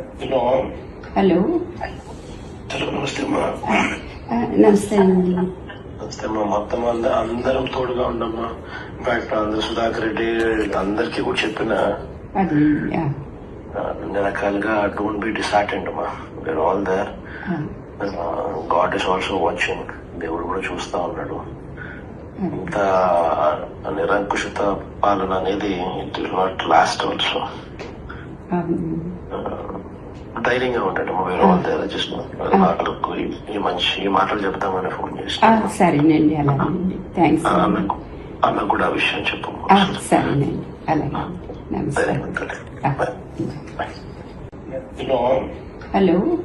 Hello hello hello నమస్తే అమ్మా. నమస్తే అండి. నమస్తే అమ్మా. మొత్తం అంద- అందరం తోడుగా ఉండమ్మా. ఇన్ఫాక్ట్ అందరు సుధాకర్ రెడ్డి అందరికీ కూడా చెప్పిన అన్ని రకాలుగా డోంట్ బి డిసార్టెంట్ అమ్మా. Where all there God is also watching. దేవుడు కూడా చూస్తా ఉన్నాడు. ఇంత నిరంకుశత పాలన అనేది it will not last also. ధైర్యంగా ఉంటాడు. వేరే ఆల్ దేర్ జస్ట్ వాళ్ళకు ఈ- మంచి ఈ మాటలు చెప్తామని ఫోన్ చేసి. ఆ, సరేనండి అలాగేనండి. థ్యాంక్స్ ఆమెకు ఆమెకు కూడా ఆ విషయం చెప్పు. సరేనండి. అలాగే. Hello hello.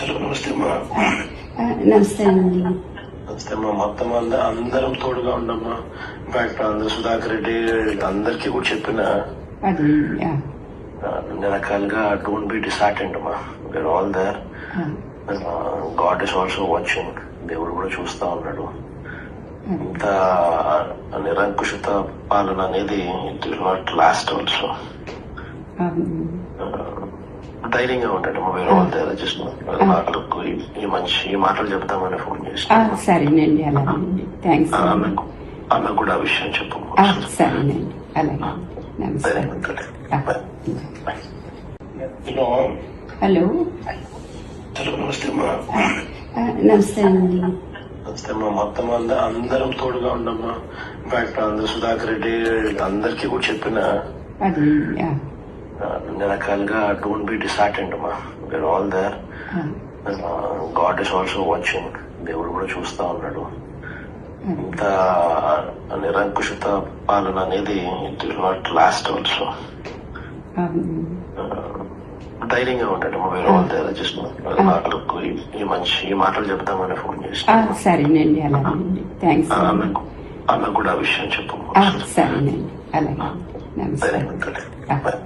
హలో నమస్తే అమ్మా. నమస్తే అండి. నమస్తే అమ్మా. మొత్తం అంద- అందరం తోడుగా ఉండమ్మా. ఇన్ఫాక్ట్ అందరు సుధాకర్ రెడ్డి అందరికీ కూడా చెప్పిన అన్ని రకాలుగా డోంట్ బి డిసార్టెంట్ అమ్మా. Where all there God is also watching దేవుడు కూడా చూస్తా ఉన్నాడు. ఇంత నిరంకుశత పాలన అనేది it will not last also. ధైర్యంగా ఉంటాడు వేరే ఆల్ దేర్ జస్ట్ వాళ్ళకు ఈ- మంచి ఈ మాటలు చెప్తామని ఫోన్ చేసి ఆ, సరేనండి ఆమెకు ఆమెకు కూడా ఆ విషయం చెప్పు. సరేనండి అలాగే హలో హలో హలో నమస్తే అమ్మా నమస్తే అండి నమస్తే అమ్మా మొత్తం అంద- అందరం తోడుగా ఉండమ్మా. ఇన్ఫాక్ట్ అందరు సుధాకర్ రెడ్డి అందరికీ కూడా చెప్పిన. అన్ని రకాలుగా డోంట్ బి డిసార్టెంట్ అమ్మా where all there God is also watching దేవుడు కూడా చూస్తా ఉన్నాడు. ఇంత నిరంకుశత పాలన అనేది it will not last also. అవును. ధైర్యంగా ఉంటాడు వేరే ఆల్ దేర్ జస్ట్ వాళ్ళకు ఈ- ఈ మంచి ఈ మాటలు చెప్తామని ఫోన్ చేసి. ఆ, సరేనండి అలాగేనండి థ్యాంక్స్ ఆమెకు కూడా ఆ విషయం చెప్పు. ఆ, సరేనండి అలాగే. సరే నమస్తే.